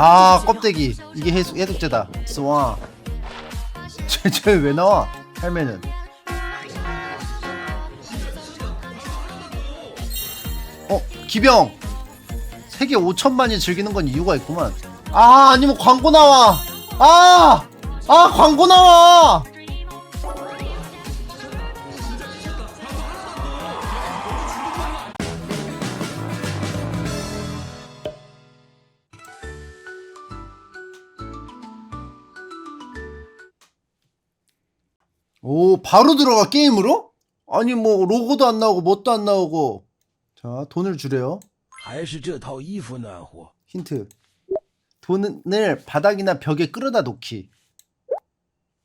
아 껍데기. 이게 해수, 해독제다. 스와 쟤쟤왜 나와 할매는? 어 기병. 세계 5천만이 즐기는 건 이유가 있구만. 아 아니면 광고 나와. 아아 광고 나와 오 바로 들어가 게임으로? 아니 뭐 로고도 안 나오고 뭣도 안 나오고 자 돈을 주래요 还是这套衣服暖和。 힌트 돈을 바닥이나 벽에 끌어다 놓기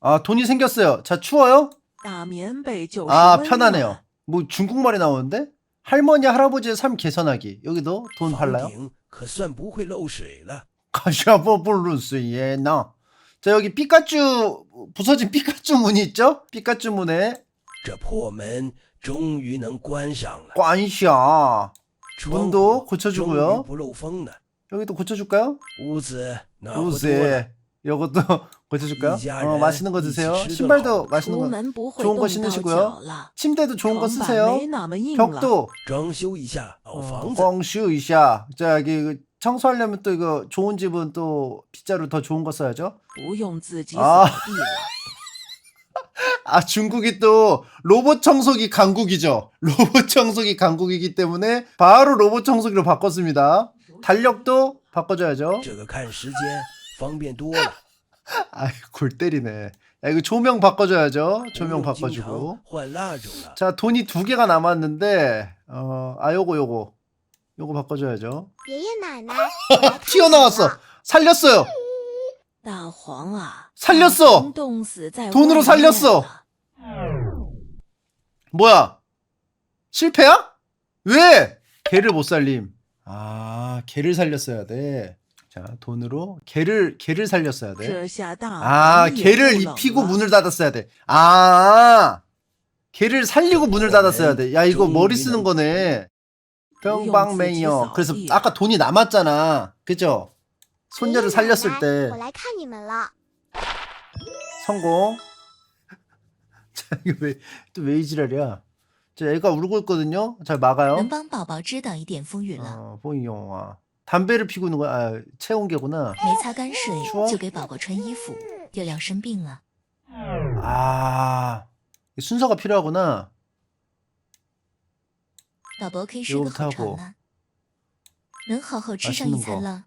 아 돈이 생겼어요 자 추워요? 大棉被就是 아 温 편하네요 暖 뭐 중국말이 나오는데? 할머니 할아버지의 삶 개선하기 여기도 돈 房 발라요? 顶可算不会漏水了。 가샤버블루스예 나. 자 여기 피카츄 부서진 피카츄 문이 있죠? 피카츄 문에 这破门终于能关上了， 관샤 窗 문도 户终于 고쳐주고요 不漏风了， 여기도 고쳐줄까요? 屋子暖和多了。 우세 이것도 고쳐줄까요? 이자는 어 맛있는 거 드세요 이치를 신발도 더 맛있는 出 거 门不会 좋은 거 动到 신으시고요 脚了， 침대도 좋은 거 床板 쓰세요 没那么硬了。 벽도 装修一下老 어, 房子， 광슈 이샤 자 여기 그 청소하려면 또 이거 좋은 집은 또 빗자루 더 좋은 거 써야죠 不用自己啊扫地了。 아 중국이 또 로봇 청소기 강국이죠 로봇 청소기 강국이기 때문에 바로 로봇 청소기로 바꿨습니다 달력도 바꿔줘야죠 这个看时间方便多了。 아이 골 때리네 야 이거 조명 바꿔줘야죠 不 조명 用经 바꿔주고 常换蜡烛了。 자 돈이 두 개가 남았는데 어아 요거 요거 요거 바꿔줘야죠 爷爷奶奶 튀어나왔어 살렸어요 大黄啊， 살렸어! 돈으로 살렸어! 뭐야? 실패야? 왜? 개를 못 살림. 아, 개를 살렸어야 돼. 자, 돈으로 개를 개를 살렸어야 돼. 아, 개를 입히고 문을 닫았어야 돼. 아, 개를 살리고 문을 닫았어야 돼. 야, 이거 머리 쓰는 거네. 평방맹이요. 그래서 예. 아까 돈이 남았잖아. 그죠? 손녀를 살렸을 때 我来看你们了。 성공. 자, 이거 왜, 또 왜 이 지랄이야? 자, 애가 울고 있거든요. 잘 막아요. 能帮宝宝遮挡一点风雨了。 어, 뽕이용아. 담배를 피고 있는 거야. 아, 체온계구나. 没擦干水说就给宝宝穿衣服。月亮生病了， 아, 순서가 필요하구나. 宝宝可以睡个好床了，能好好吃上一餐了，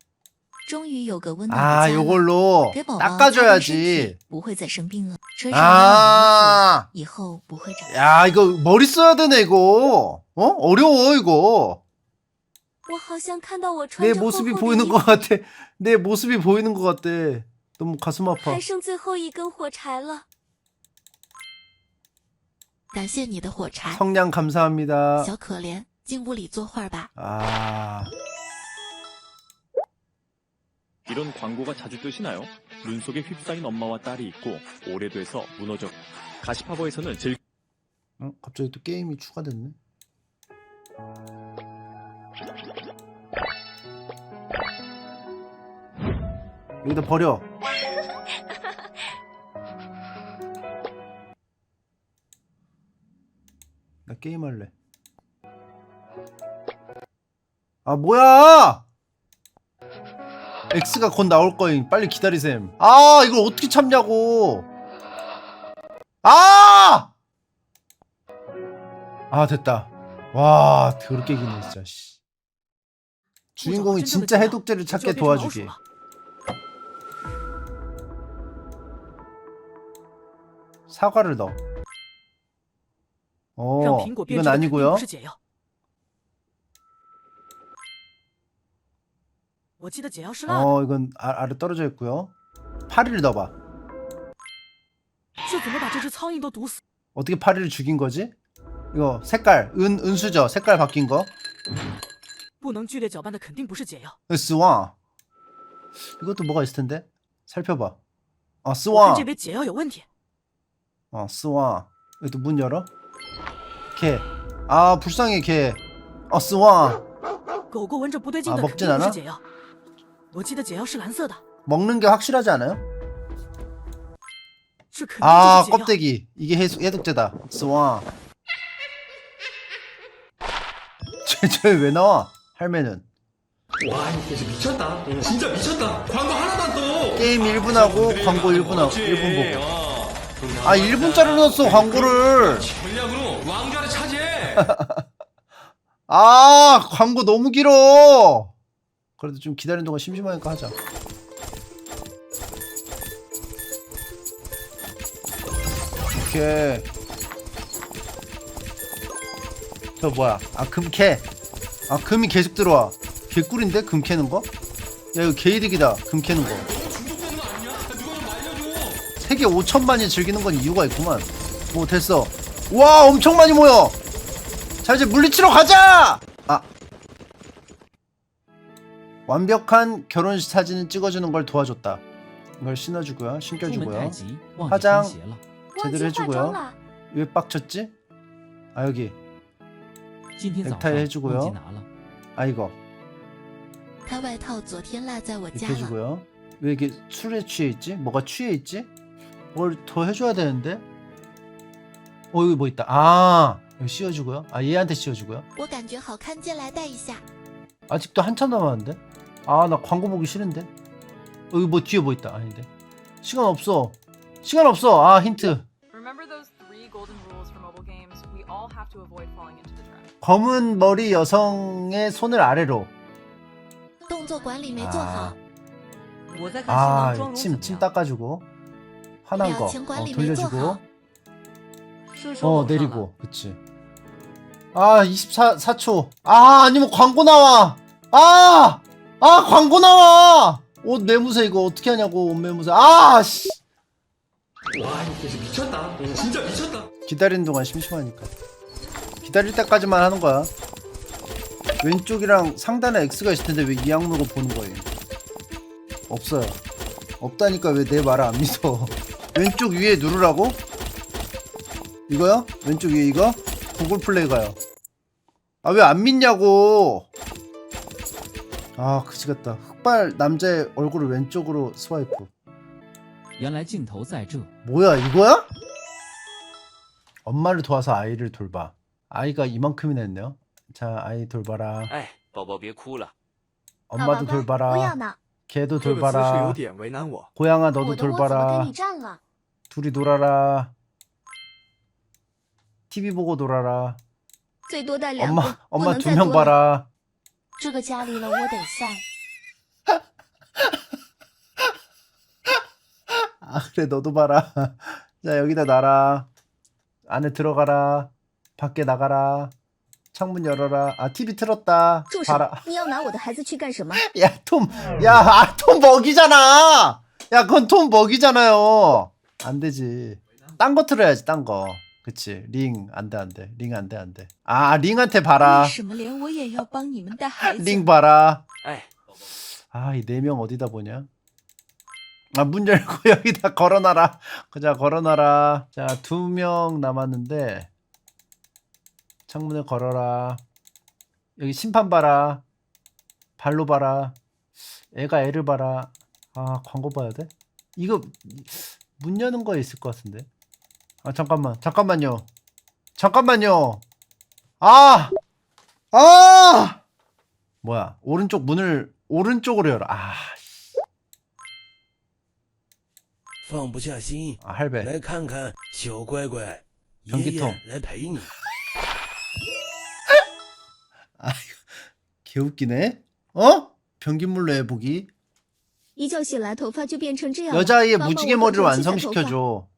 终于有个温暖 아 的家了。 요걸로 给宝宝擦干身 닦아줘야지. 体，不会再生病了。穿上温暖的衣 아 服，以后不会长。 야 이거 머리 써야 되네 이거. 어 어려워 이거. 我好像看到我穿 내 着厚 모습이 厚的 보이는 衣 것 服， 같아. 내 모습이 보이는 것 같아. 너무 가슴 아파. 还剩最后一根火柴了。感谢你的火柴， 성냥 감사합니다. 小可怜，进屋里作画吧。 아 이런 광고가 자주 뜨시나요? 눈 속에 휩싸인 엄마와 딸이 있고 오래돼서 무너져 가시파버에서는 즐 어? 갑자기 또 게임이 추가됐네. 여기다 버려. 나 게임할래. 아 뭐야! X가 곧 나올 거임. 빨리 기다리셈. 아, 이걸 어떻게 참냐고. 아! 아, 됐다. 와, 더럽게 기네, 진짜. 씨. 주인공이 진짜 해독제를 찾게 도와주게. 사과를 넣어. 어, 이건 아니고요. 我记得解药是辣的， 어 이건 아, 아래 떨어져 있고요. 파리를 넣어봐. 这怎么把这只苍蝇都毒死？ 어떻게 파리를 죽인 거지? 이거 색깔 은 은수저 색깔 바뀐 거 不能剧烈搅拌的肯定不是解药。 스와 이것도 뭐가 있을 텐데 살펴봐 어 我 스와 看这杯解药有问题。 어 스와 이것도 문 열어 개아 불쌍해 개어 스와 狗狗闻着不对劲啊的肯먹진 않아 定不是解药。 我记得解药是蓝色的， 먹는 게 확실하지 않아요? 这肯定 아 就是解药。 껍데기 이게 해수, 해독제다 스와 쟤쟤왜 나와 할매는 와, 이거 미쳤다. 진짜 미쳤다. 광고 하나도 안 떠. 게임 1분 하고 광고 1분 하고 1분 보고 어. 아 1분짜리 넣었어 광고를 전략으로 왕좌를 차지해. 아 광고 너무 길어 그래도 좀 기다리는 동안 심심하니까 하자. 오케이. 저 뭐야? 아 금캐. 아 금이 계속 들어와. 개꿀인데? 금 캐는 거? 야 이거 개이득이다. 금 캐는 거. 세계 5천만이 즐기는 건 이유가 있구만. 오 됐어. 와 엄청 많이 모여. 자 이제 물리치러 가자 완벽한 결혼식 사진을 찍어주는 걸 도와줬다. 이걸 신어주고요, 신겨주고요. 화장 제대로 해주고요. 왜 빡쳤지? 아 여기 넥타이 해주고요. 아 이거 이렇게 해주고요. 왜 이렇게 술에 취해 있지? 뭐가 취해 있지? 뭘 더 해줘야 되는데? 어 여기 뭐 있다. 아 여기 씌워주고요. 아 얘한테 씌워주고요. 아직도 한참 남았는데? 아 나 광고 보기 싫은데? 여기 뭐 뒤에 뭐 있다. 아닌데. 시간 없어. 시간 없어. 아 힌트. 검은 머리 여성의 손을 아래로. 아, 아, 침, 침 닦아주고. 화난 거. 어, 돌려주고. 어 내리고. 그치. 아 24, 4초. 아 아니면 광고 나와. 아! 아 광고 나와 옷 매무새 이거 어떻게 하냐고 옷 매무새 아씨 와, 이거 미쳤다. 진짜 미쳤다. 기다리는 동안 심심하니까 기다릴 때까지만 하는 거야 왼쪽이랑 상단에 X가 있을 텐데 왜 이 악물고 보는 거예요 없어요 없다니까 왜 내 말을 안 믿어 왼쪽 위에 누르라고? 이거요? 왼쪽 위에 이거? 구글 플레이 가요 아 왜 안 믿냐고 아 그지같다 흑발 남자의 얼굴을 왼쪽으로 스와이프 原来镜头在这。 뭐야 이거야? 엄마를 도와서 아이를 돌봐 아이가 이만큼이나 했네요 자 아이 돌봐라 哎，宝宝别哭了。 엄마도 好宝贝不要 돌봐라 闹， 걔도 这个姿势有 돌봐라 点为难我。 고양아 我 너도 的窝怎么跟 돌봐라 你站了？ 둘이 놀아라 TV 보고 놀아라 最多带两 엄마 个，不 엄마 能 두 再 명 多了。 봐라 这个家里了，我得散。 아 그래 너도 봐라 자 여기다 놔라 안에 들어가라 밖에 나가라 창문 열어라 아 TV 틀었다 住手 봐라 ！你要拿我的孩子去干什么？ 야, 톰, 야, 아, 톰 먹이잖아! 야, 그건 톰 먹이잖아요! 안 되지. 딴 거 틀어야지, 딴 거. 그치. 링, 안 돼, 안 돼. 링, 안 돼, 안 돼. 아, 링한테 봐라. 为什么连我也要帮你们带孩子？ 링 봐라. 哎， 아, 이 네 명 어디다 보냐? 아, 문 열고 여기다 걸어놔라. 그자, 걸어놔라. 자, 두 명 남았는데, 창문을 걸어라. 여기 심판 봐라. 발로 봐라. 애가 애를 봐라. 아, 광고 봐야 돼? 이거, 문 여는 거에 있을 것 같은데. 아, 잠깐만. 잠깐만요. 잠깐만요. 아! 아! 뭐야? 오른쪽 문을 오른쪽으로 열어. 아, 放不下心， 아 할배. 来看看小乖乖，爷 변기통 爷来陪你。 개웃기네. 어? 변기물로 해보기. 一觉醒来，头发就变成这样了。 여자아이의 帮帮我 무지개 做 머리를 头发 완성시켜줘.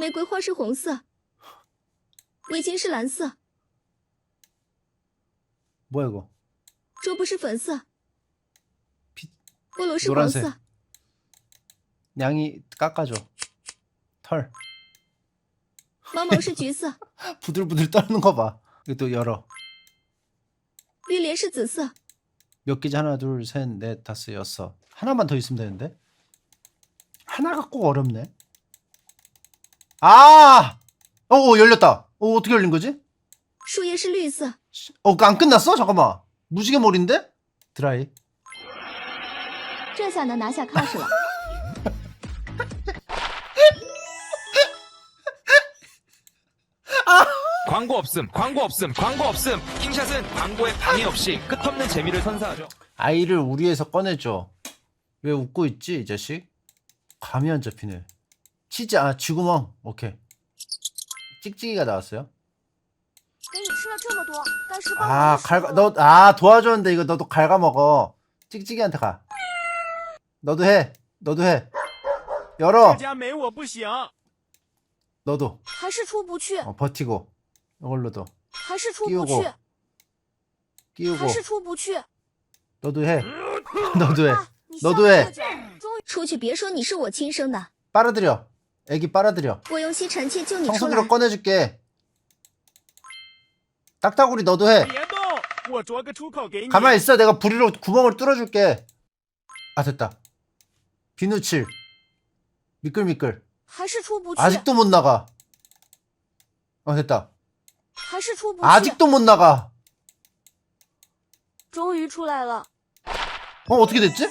玫瑰花是红色，围巾是蓝色， 뭐야 이거? 桌布是粉色피- ，菠萝是黄 노란색 色。 양이 깎아줘. 털. 毛毛是橘色， 부들부들 떨는 거 봐. 이거 또 열어. 绿莲是紫色， 몇 개지? 하나, 둘, 셋, 넷, 다섯, 여섯. 하나만 더 있으면 되는데. 하나가 꼭 어렵네. 아! 어, 어 열렸다. 어, 어떻게 열린 거지? 树叶是绿色， 어, 안 끝났어? 잠깐만. 무지개 몰인데? 드라이. 这下能拿下 cos 了。 광고 없음, 광고 없음, 광고 없음. 킹샷은 광고에 방해 없이 끝없는 재미를 선사하죠. 아이를 우리에서 꺼내줘. 왜 웃고 있지, 이 자식? 감이 안 잡히네. 치즈, 아, 쥐구멍. 오케이. 찍찍이가 나왔어요. 给你吃了这么多，该吃 아, 갈가, 너, 아, 도와줬는데 이거 너도 갉아먹어. 찍찍이한테 가. 너도 해. 너도 해. 열어. 家没我不行。 너도. 还是出不去， 어, 버티고. 이걸로도. 还是出不 끼우고. 去， 끼우고. 还是出不去。 너도 해. 너도 해. 你 너도 笑 해. 了这么久终于出去，别说你是我亲生的， 빨아들여. 애기 빨아들여. 我用吸尘器救你出 청소기로 来。 꺼내줄게. 딱따구리 너도 해. 别动，我啄个出口给你。 가만히 있어. 내가 부리로 구멍을 뚫어줄게. 아, 됐다. 비누칠. 미끌미끌. 还是出不去， 아직도 못 나가. 어, 됐다. 还是出不去， 아직도 못 나가. 终于出来了。 어, 어떻게 됐지?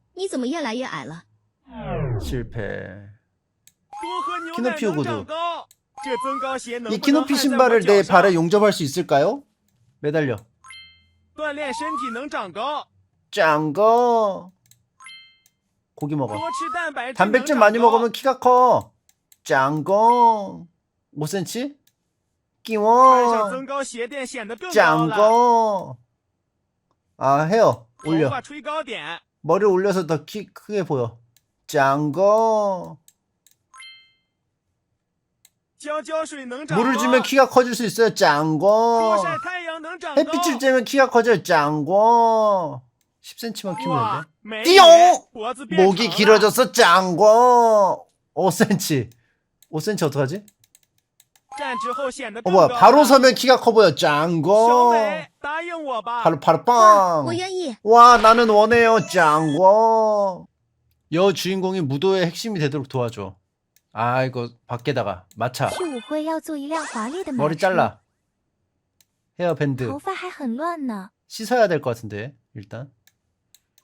几天不见，你怎么越来越矮了？ 실패. 多喝牛奶 키높이 能 요구도 长高。这增高鞋能 이 不能 키높이 焊在我 신발을 脚 내 上 발에 용접할 수 있을까요? 매달려. 锻炼身体能长高， 짱거. 고기 먹어. 多吃蛋白质能 단백질 长 많이 高 먹으면 키가 커. 짱거. 5cm? 穿上 끼워. 增高鞋垫显得更高了。 짱거. 아, 헤어. 头 올려. 머리를 올려서 더 키, 크게 보여. 짱거. 물을 주면 키가 커질 수 있어요. 짱거. 햇빛을 쬐면 키가 커져요. 짱거. 10cm만 키면 돼. 띠용! 목이 길어졌어. 짱거. 5cm. 5cm 어떡하지? 어 뭐야 바로 서면 키가 커 보여 짱거 美，答应我吧。 바로 바로 哇， 빵. 我愿意。 와 나는 원해요. 짱거. 여 주인공이 무도의 핵심이 되도록 도와줘. 아 이거 밖에다가 마차 去舞会要坐一辆华丽的马 머리 车， 잘라. 헤어 밴드 头发还很乱呢。 씻어야 될 것 같은데 일단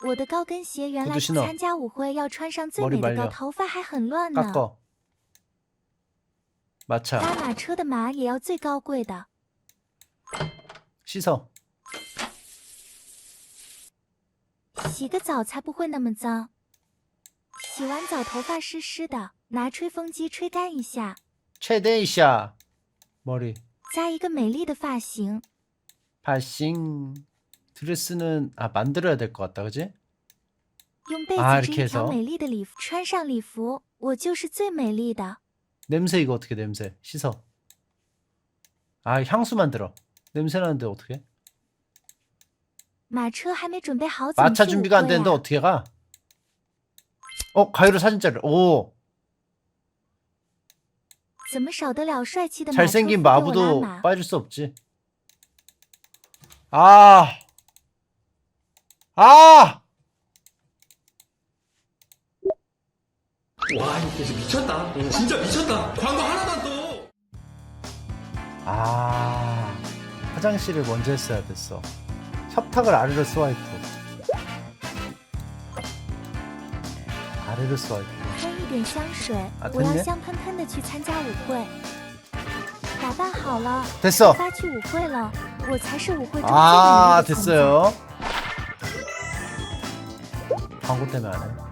我的高跟鞋原来 구두 是 신어 参加舞会要穿上最 머리 美的 말려 高，头发还很乱呢。 깎어. 마차 搭马车的马也要最高贵的。 씻어. 洗个澡才不会那么脏。洗完澡头发湿湿的，拿吹风机吹干一下， 최대이샤 머리 加一个美丽的发型。 발싱 드레스는 아 만들어야 될 것 같다 그지? 用被 아 子织 이렇게 一条 해서 美丽的礼服，穿上礼服，我就是最美丽的。 냄새 이거 어떻게 냄새 씻어 아 향수 만들어 냄새 나는데 어떻게 马车还没准备好，怎么 마차 去舞 준비가 안 会 되는데 啊？ 어떻게 가? 어 가위로 사진 자를 오 怎么少得了帅气的马车夫 잘생긴 给我拉 마부도 马？ 빠질 수 없지 아 아! 와 이거 진짜 미쳤다 진짜 미쳤다 광고 하나도 안 떠. 아 화장실을 먼저 했어야 됐어 협탁을 아래로 스와이프 아래로 스와이프 喷一点香水啊，我要喷的香喷喷的去参加舞会。 打扮好了， 됐어. 发去舞会了，我才是舞会中最 아 美丽的存在。 됐어요. 광고 때문에 안 해.